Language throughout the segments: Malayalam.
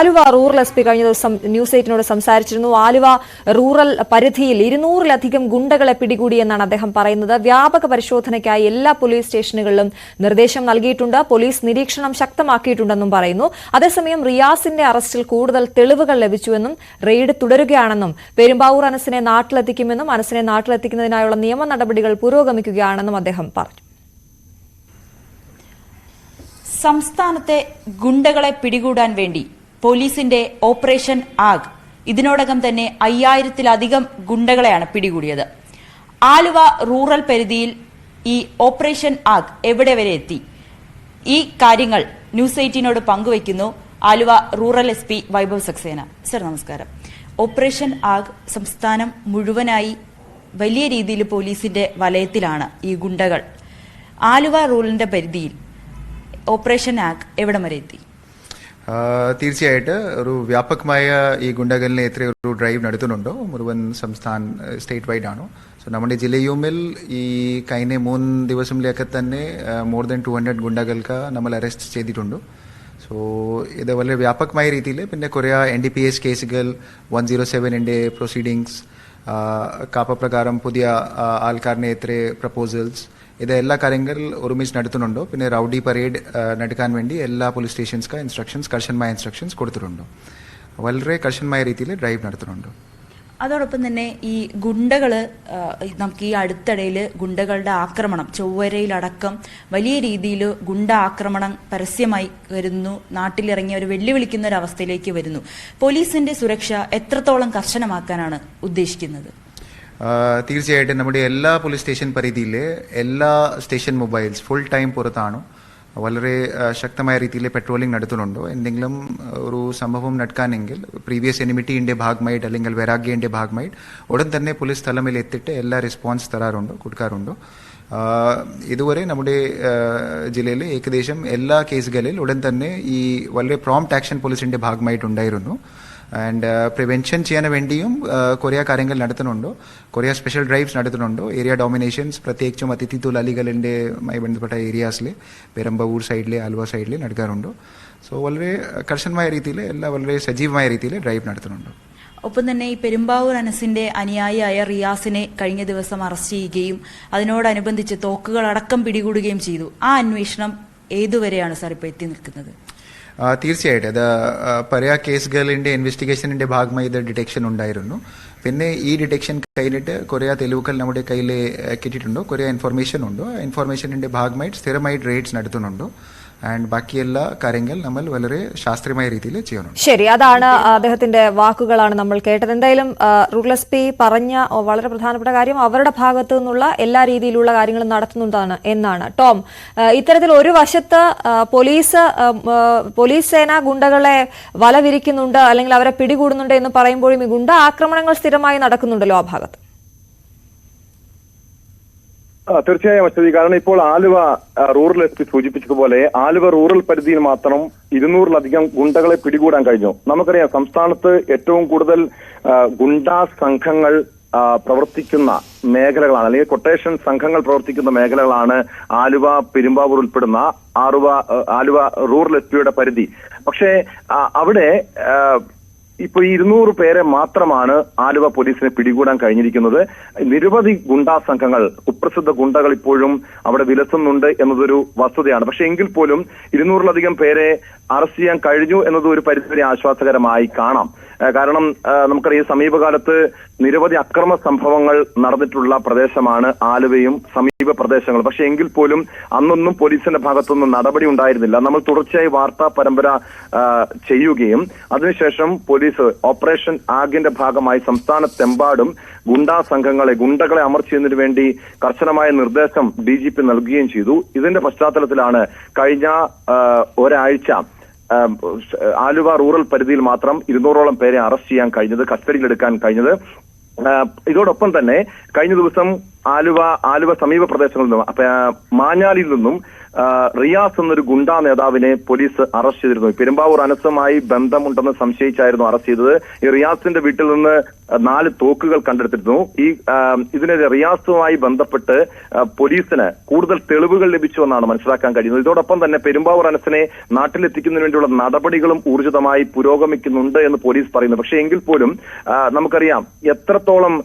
ആലുവ റൂറൽ എസ് പി കഴിഞ്ഞ ദിവസം ന്യൂസ് എയ്റ്റിനോട് സംസാരിച്ചിരുന്നു. ആലുവ റൂറൽ പരിധിയിൽ ഇരുന്നൂറിലധികം ഗുണ്ടകളെ പിടികൂടിയെന്നാണ് അദ്ദേഹം പറയുന്നത്. വ്യാപക പരിശോധനയ്ക്കായി എല്ലാ പോലീസ് സ്റ്റേഷനുകളിലും നിർദ്ദേശം നൽകിയിട്ടുണ്ട്. പോലീസ് നിരീക്ഷണം ശക്തമാക്കിയിട്ടുണ്ടെന്നും പറയുന്നു. അതേസമയം റിയാസിന്റെ അറസ്റ്റിൽ കൂടുതൽ തെളിവുകൾ ലഭിച്ചുവെന്നും റെയ്ഡ് തുടരുകയാണെന്നും പെരുമ്പാവൂർ അനസിനെ നാട്ടിലെത്തിക്കുമെന്നും അനസിനെ നാട്ടിലെത്തിക്കുന്നതിനായുള്ള നിയമ നടപടികൾ പുരോഗമിക്കുകയാണെന്നും അദ്ദേഹം പറഞ്ഞു. സംസ്ഥാനത്തെ ഗുണ്ടകളെ പിടികൂടാൻ വേണ്ടി പോലീസിന്റെ ഓപ്പറേഷൻ ആഗ്. ഇതിനോടകം തന്നെ അയ്യായിരത്തിലധികം ഗുണ്ടകളെയാണ് പിടികൂടിയത്. ആലുവ റൂറൽ പരിധിയിൽ ഈ ഓപ്പറേഷൻ ആഗ് എവിടെ വരെ എത്തി? ഈ കാര്യങ്ങൾ ന്യൂസ് എയ്റ്റീനോട് പങ്കുവയ്ക്കുന്നു Aluva rural S P Vaibhav Saxena. Sir നമസ്കാരം. ഓപ്പറേഷൻ ആഗ് സംസ്ഥാനം മുഴുവനായി വലിയ രീതിയിൽ പോലീസിന്റെ വലയത്തിലാണ് ഈ ഗുണ്ടകൾ. ആലുവ റൂറലിന്റെ പരിധിയിൽ ഓപ്പറേഷൻ ആഗ് എവിടം വരെ എത്തി? തീർച്ചയായിട്ട് ഒരു വ്യാപകമായ ഈ ഗുണ്ടകളിനെ എത്ര ഒരു ഡ്രൈവ് നടത്തുന്നുണ്ടോ? മുഴുവൻ സംസ്ഥാന സ്റ്റേറ്റ് വൈഡ് ആണോ? സോ നമ്മുടെ ജില്ലയുമിൽ ഈ കഴിഞ്ഞ മൂന്ന് ദിവസങ്ങളിലൊക്കെ തന്നെ മോർ ദൻ ടു ഹൺഡ്രഡ് ഗുണ്ടകൾക്ക് നമ്മൾ അറസ്റ്റ് ചെയ്തിട്ടുണ്ട്. സോ ഇത് വളരെ വ്യാപകമായ രീതിയിൽ പിന്നെ കുറേ എൻ ഡി പി എസ് കേസുകൾ വൺ സീറോ സെവനിന്റെ പ്രൊസീഡിങ്സ് കാപ്പ പ്രകാരം പുതിയ ആൾക്കാരുടെ എത്ര പ്രപ്പോസൽസ് ഇത് എല്ലാ കാര്യങ്ങൾ ഒരുമിച്ച് നടത്തുന്നുണ്ടോ. പിന്നെ റൗഡി പരേഡ് നടക്കാൻ വേണ്ടി എല്ലാ പോലീസ് സ്റ്റേഷൻസ്ക്ക് ഇൻസ്ട്രക്ഷൻസ് കർശനമായ ഇൻസ്ട്രക്ഷൻസ് കൊടുത്തിട്ടുണ്ടോ. വളരെ കർശനമായ രീതിയിൽ ഡ്രൈവ് നടത്തുന്നുണ്ടോ. അതോടൊപ്പം തന്നെ ഈ ഗുണ്ടകൾ നമുക്ക് ഈ അടുത്തിടയിൽ ഗുണ്ടകളുടെ ആക്രമണം ചൊവ്വരയിലടക്കം വലിയ രീതിയിൽ ഗുണ്ട ആക്രമണം പരസ്യമായി വരുന്നു. നാട്ടിലിറങ്ങി അവർ വെല്ലുവിളിക്കുന്ന ഒരു അവസ്ഥയിലേക്ക് വരുന്നു. പോലീസിന്റെ സുരക്ഷ എത്രത്തോളം കർശനമാക്കാനാണ് ഉദ്ദേശിക്കുന്നത്? തീർച്ചയായിട്ടും നമ്മുടെ എല്ലാ പോലീസ് സ്റ്റേഷൻ പരിധിയിലെ എല്ലാ സ്റ്റേഷൻ മൊബൈൽസ് ഫുൾ ടൈം പുറത്താണ്. വളരെ ശക്തമായ രീതിയിൽ പെട്രോളിംഗ് നടത്തുന്നുണ്ടോ. എന്തെങ്കിലും ഒരു സംഭവം നടക്കാനെങ്കിൽ പ്രീവിയസ് എനിമിറ്റിയുടെ ഭാഗമായിട്ട് അല്ലെങ്കിൽ വൈരാഗ്യന്റെ ഭാഗമായിട്ട് ഉടൻ തന്നെ പോലീസ് സ്ഥലമിൽ എത്തിയിട്ട് എല്ലാ റെസ്പോൺസ് തരാറുണ്ടോ കൊടുക്കാറുണ്ടോ. ഇതുവരെ നമ്മുടെ ജില്ലയിൽ ഏകദേശം എല്ലാ കേസുകളിൽ ഉടൻ തന്നെ ഈ വളരെ പ്രോംപ്റ്റ് ആക്ഷൻ പോലീസിന്റെ ഭാഗമായിട്ടുണ്ടായിരുന്നു ആൻഡ് പ്രിവെൻഷൻ ചെയ്യാൻ വേണ്ടിയും കുറേ കാര്യങ്ങൾ നടത്തുന്നുണ്ടോ. കുറേ സ്പെഷ്യൽ ഡ്രൈവ്സ് നടത്തുന്നുണ്ടോ. ഏരിയ ഡോമിനേഷൻസ് പ്രത്യേകിച്ചും അതിഥി തൊഴിലാളികളുടെയുമായി ബന്ധപ്പെട്ട ഏരിയാസിൽ പെരമ്പവൂർ സൈഡിലെ ആലുവ സൈഡിൽ നടക്കാറുണ്ടോ. സോ വളരെ കർശനമായ രീതിയിൽ എല്ലാം വളരെ സജീവമായ രീതിയിൽ ഡ്രൈവ് നടത്തുന്നുണ്ട്. ഒപ്പം തന്നെ ഈ പെരുമ്പാവൂർ അനസിന്റെ അനുയായിയായ റിയാസിനെ കഴിഞ്ഞ ദിവസം അറസ്റ്റ് ചെയ്യുകയും അതിനോടനുബന്ധിച്ച് തോക്കുകൾ അടക്കം പിടികൂടുകയും ചെയ്തു. ആ അന്വേഷണം ഏതുവരെയാണ് സാർ ഇപ്പോൾ എത്തി നിൽക്കുന്നത്? തീർച്ചയായിട്ടും. അത് പരയ കേസുകളിന്റെ ഇൻവെസ്റ്റിഗേഷനിന്റെ ഭാഗമായി ഇത് ഡിറ്റക്ഷൻ ഉണ്ടായിരുന്നു. പിന്നെ ഈ ഡിറ്റക്ഷൻ കഴിഞ്ഞിട്ട് കുറേ തെളിവുകൾ നമ്മുടെ കയ്യിൽ കിട്ടിയിട്ടുണ്ടോ? കുറേ ഇൻഫർമേഷൻ ഉണ്ടോ? ഇൻഫർമേഷനിന്റെ ഭാഗമായിട്ട് സ്ഥിരമായിട്ട് റെയ്ഡ്സ് നടത്തുന്നുണ്ടോ? ആൻഡ് ബാക്കി എല്ലാ കാര്യങ്ങൾ നമ്മൾ വളരെ ശാസ്ത്രീയമായ രീതിയിൽ ചെയ്യണം ശരി അതാണ് അദ്ദേഹത്തിന്റെ വാക്കുകളാണ് നമ്മൾ കേട്ടത്. എന്തായാലും എസ് പി പറഞ്ഞ വളരെ പ്രധാനപ്പെട്ട കാര്യം അവരുടെ ഭാഗത്തു നിന്നുള്ള എല്ലാ രീതിയിലുള്ള കാര്യങ്ങളും നടത്തുന്നതാണ് എന്നാണ്. ടോം ഇത്തരത്തിൽ ഒരു വശത്ത് പോലീസ് പോലീസ് സേന ഗുണ്ടകളെ വലവിരിക്കുന്നുണ്ട് അല്ലെങ്കിൽ അവരെ പിടികൂടുന്നുണ്ട് എന്ന് പറയുമ്പോഴും ഈ ഗുണ്ട ആക്രമണങ്ങൾ സ്ഥിരമായി നടക്കുന്നുണ്ടല്ലോ ആ ഭാഗത്ത്. തീർച്ചയായും അശ്വതി. കാരണം ഇപ്പോൾ ആലുവ റൂറൽ എസ് പി സൂചിപ്പിച്ചതുപോലെ ആലുവ റൂറൽ പരിധിയിൽ മാത്രം ഇരുന്നൂറിലധികം ഗുണ്ടകളെ പിടികൂടാൻ കഴിഞ്ഞു. നമുക്കറിയാം സംസ്ഥാനത്ത് ഏറ്റവും കൂടുതൽ ഗുണ്ടാ സംഘങ്ങൾ പ്രവർത്തിക്കുന്ന മേഖലകളാണ് അല്ലെങ്കിൽ കൊട്ടേഷൻ സംഘങ്ങൾ പ്രവർത്തിക്കുന്ന മേഖലകളാണ് ആലുവ പെരുമ്പാവൂർ ഉൾപ്പെടുന്ന ആറുവ ആലുവ റൂറൽ എസ് പിയുടെ പരിധി. പക്ഷേ അവിടെ ആ, ഇപ്പൊ ഈ ഇരുന്നൂറ് പേരെ മാത്രമാണ് ആലുവ പോലീസിനെ പിടികൂടാൻ കഴിഞ്ഞിരിക്കുന്നത്. നിരവധി ഗുണ്ടാ സംഘങ്ങൾ കുപ്രസിദ്ധ ഗുണ്ടകൾ ഇപ്പോഴും അവിടെ വിലസുന്നുണ്ട് എന്നതൊരു വസ്തുതയാണ്. പക്ഷെ എങ്കിൽ പോലും ഇരുന്നൂറിലധികം പേരെ അറസ്റ്റ് ചെയ്യാൻ കഴിഞ്ഞു എന്നത് ഒരു പരിധിവരെ ആശ്വാസകരമായി കാണാം. കാരണം നമുക്കറിയാം സമീപകാലത്ത് നിരവധി അക്രമ സംഭവങ്ങൾ നടന്നിട്ടുള്ള പ്രദേശമാണ് ആലുവയും സമീപ പ്രദേശങ്ങൾ പക്ഷെ എങ്കിൽ പോലും അന്നൊന്നും പോലീസിന്റെ ഭാഗത്തുനിന്ന് നടപടി ഉണ്ടായിരുന്നില്ല. നമ്മൾ തുടർച്ചയായി വാർത്താ പരമ്പര ചെയ്യുകയും അതിനുശേഷം പോലീസ് ഓപ്പറേഷൻ ആഗിന്റെ ഭാഗമായി സംസ്ഥാനത്തെമ്പാടും ഗുണ്ടാ സംഘങ്ങളെ ഗുണ്ടകളെ അമർച്ചതിനു വേണ്ടി കർശനമായ നിർദ്ദേശം ഡി ജി പി നൽകുകയും ചെയ്തു. ഇതിന്റെ പശ്ചാത്തലത്തിലാണ് കഴിഞ്ഞ ഒരാഴ്ച ആലുവ റൂറൽ പരിധിയിൽ മാത്രം ഇരുന്നൂറോളം പേരെ അറസ്റ്റ് ചെയ്യാൻ കഴിഞ്ഞത് കസ്റ്റഡിയിലെടുക്കാൻ കഴിഞ്ഞത്. ഇതോടൊപ്പം തന്നെ കഴിഞ്ഞ ദിവസം ആലുവ ആലുവ സമീപ പ്രദേശങ്ങളിൽ നിന്നും അപ്പൊ, മാഞ്ഞാലിയിൽ നിന്നും റിയാസ് എന്നൊരു ഗുണ്ടാ നേതാവിനെ പോലീസ് അറസ്റ്റ് ചെയ്തിരുന്നു. പെരുമ്പാവൂർ അനസുമായി ബന്ധമുണ്ടെന്ന് സംശയിച്ചായിരുന്നു അറസ്റ്റ് ചെയ്തത്. ഈ റിയാസിന്റെ വീട്ടിൽ നിന്ന് നാല് തോക്കുകൾ കണ്ടെടുത്തിരുന്നു. ഈ ഇതിനെ ഇതിനെതിരെ റിയാസുമായി ബന്ധപ്പെട്ട് പോലീസിന് കൂടുതൽ തെളിവുകൾ ലഭിച്ചു എന്നാണ് മനസ്സിലാക്കാൻ കഴിയുന്നത്. ഇതോടൊപ്പം തന്നെ പെരുമ്പാവൂർ അനസിനെ നാട്ടിലെത്തിക്കുന്നതിന് വേണ്ടിയുള്ള നടപടികളും ഊർജിതമായി പുരോഗമിക്കുന്നുണ്ട് എന്ന് പോലീസ് പറയുന്നു. പക്ഷേ എങ്കിൽ പോലും നമുക്കറിയാം എത്രത്തോളം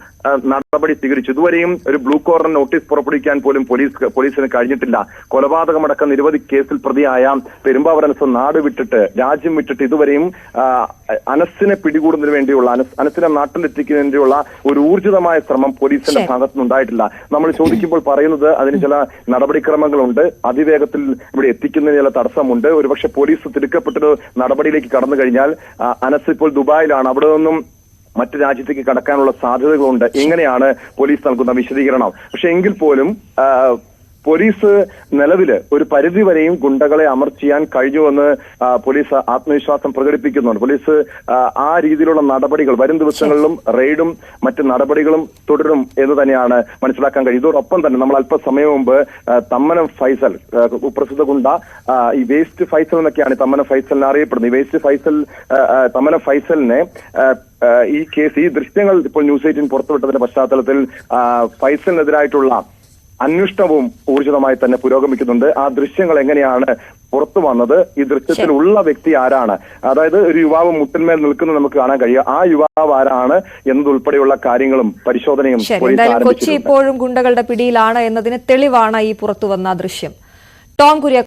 നടപടി സ്വീകരിച്ചു. ഇതുവരെയും ഒരു ബ്ലൂ കോർണർ നോട്ടീസ് പുറപ്പെടുവിക്കാൻ പോലും പോലീസ് പോലീസിന് കഴിഞ്ഞിട്ടില്ല. കൊലപാതകമടക്കം നിരവധി കേസിൽ പ്രതിയായ പെരുമ്പാവൂർ അനസ് നാട് വിട്ടിട്ട് രാജ്യം വിട്ടിട്ട് ഇതുവരെയും അനസിനെ പിടികൂടുന്നതിന് വേണ്ടിയുള്ള അനസ് അനസിനെ നാട്ടിലെത്തിക്കുന്നതിന് വേണ്ടിയുള്ള ഒരു ഊർജിതമായ ശ്രമം പോലീസിന്റെ ഭാഗത്തുനിന്നുണ്ടായിട്ടില്ല. നമ്മൾ ചോദിക്കുമ്പോൾ പറയുന്നത് അതിന് ചില നടപടിക്രമങ്ങളുണ്ട്. അതിവേഗത്തിൽ ഇവിടെ എത്തിക്കുന്നതിന് ചില തടസ്സമുണ്ട്. ഒരുപക്ഷെ പോലീസ് തിടുക്കപ്പെട്ടൊരു നടപടിയിലേക്ക് കടന്നു കഴിഞ്ഞാൽ അനസ് ഇപ്പോൾ ദുബായിലാണ്. അവിടെ നിന്നും മറ്റു രാജ്യത്തേക്ക് കടക്കാനുള്ള സാധ്യതകളുണ്ട്. എങ്ങനെയാണ് പോലീസ് നൽകുന്ന വിശദീകരണം. പക്ഷെ എങ്കിൽ പോലും പോലീസ് നിലവിൽ ഒരു പരിധി വരെയും ഗുണ്ടകളെ അമർച്ചിയാൻ കഴിഞ്ഞുവെന്ന് പോലീസ് ആത്മവിശ്വാസം പ്രകടിപ്പിക്കുന്നുണ്ട്. പോലീസ് ആ, രീതിയിലുള്ള നടപടികൾ വരും ദിവസങ്ങളിലും റെയ്ഡും മറ്റ് നടപടികളും തുടരും എന്ന് തന്നെയാണ് മനസ്സിലാക്കാൻ കഴിയും ഇതോടൊപ്പം തന്നെ നമ്മൾ അല്പസമയം മുമ്പ് തമ്മനം ഫൈസൽ കുപ്രസിദ്ധ ഗുണ്ട ഈ വേസ്റ്റ് ഫൈസൽ എന്നൊക്കെയാണ് തമ്മനം ഫൈസലിനെ അറിയപ്പെടുന്നത്. ഈ വേസ്റ്റ് ഫൈസൽ തമ്മനം ഫൈസലിനെ ഈ കേസ് ഈ ദൃശ്യങ്ങൾ ഇപ്പോൾ ന്യൂസ് എയ്റ്റീൻ പുറത്തുവിട്ടതിന്റെ പശ്ചാത്തലത്തിൽ ഫൈസലിനെതിരായിട്ടുള്ള അന്വേഷണവും ഊർജിതമായി തന്നെ പുരോഗമിക്കുന്നുണ്ട്. ആ ദൃശ്യങ്ങൾ എങ്ങനെയാണ് പുറത്തു വന്നത്? ഈ ദൃശ്യത്തിൽ ഉള്ള വ്യക്തി ആരാണ്? അതായത് ഒരു യുവാവ് മുട്ടിന്മേൽ നിൽക്കുന്നത് നമുക്ക് കാണാൻ കഴിയുക ആ യുവാവ് ആരാണ് എന്നതുൾപ്പെടെയുള്ള കാര്യങ്ങളും പരിശോധനയും കൊച്ചി ഇപ്പോഴും ഗുണ്ടകളുടെ പിടിയിലാണ് എന്നതിന് തെളിവാണ് ഈ പുറത്തു വന്ന ദൃശ്യം. ടോം കുര്യ